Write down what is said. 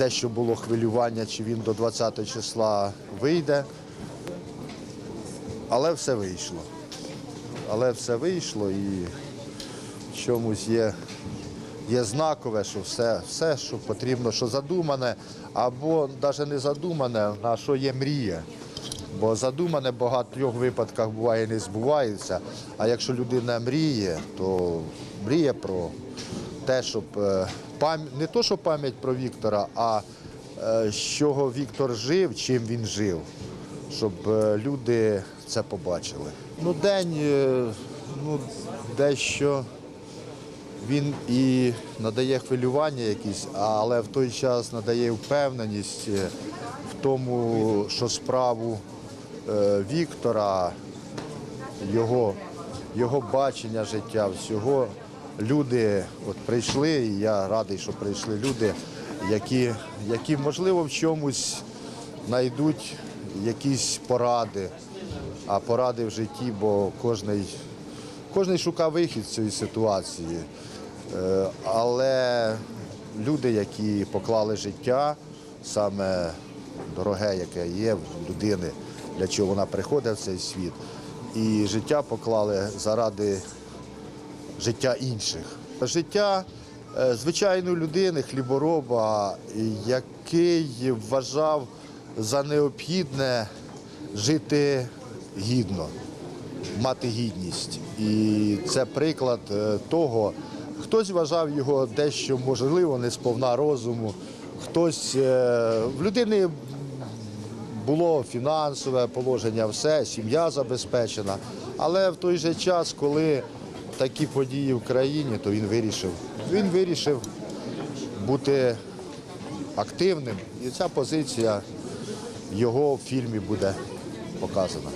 дещо було хвилювання, чи він до 20 числа вийде. Але все вийшло. Але все вийшло і в чомусь є, є знакове, що все, все, що потрібно, що задумане, або навіть не задумане, на що є мрія. Бо задумане в багатьох випадках буває не збувається. А якщо людина мріє, то мріє про те, щоб е, не то, що пам'ять про Віктора, а е, з чого Віктор жив, чим він жив, щоб е, люди це побачили. Ну, день ну, дещо він і надає хвилювання якісь, але в той час надає впевненість в тому, що справу Віктора, його, його бачення життя, всього люди от прийшли, і я радий, що прийшли люди, які, які можливо в чомусь знайдуть якісь поради, а поради в житті, бо кожний, кожний шукав вихід з цієї ситуації. Е, Але люди, які поклали життя, саме дороге, яке є в людини, для чого вона приходить в цей світ, і життя поклали заради життя інших. Життя е, звичайної людини, хлібороба, який вважав за необхідне жити гідно, мати гідність. І це приклад е, того, хтось вважав його дещо можливо, не сповна розуму, хтось е, в людини було фінансове положення, все, сім'я забезпечена. Але в той же час, коли такі події в країні, то він вирішив. Він вирішив бути активним. І ця позиція його в фільмі буде показана.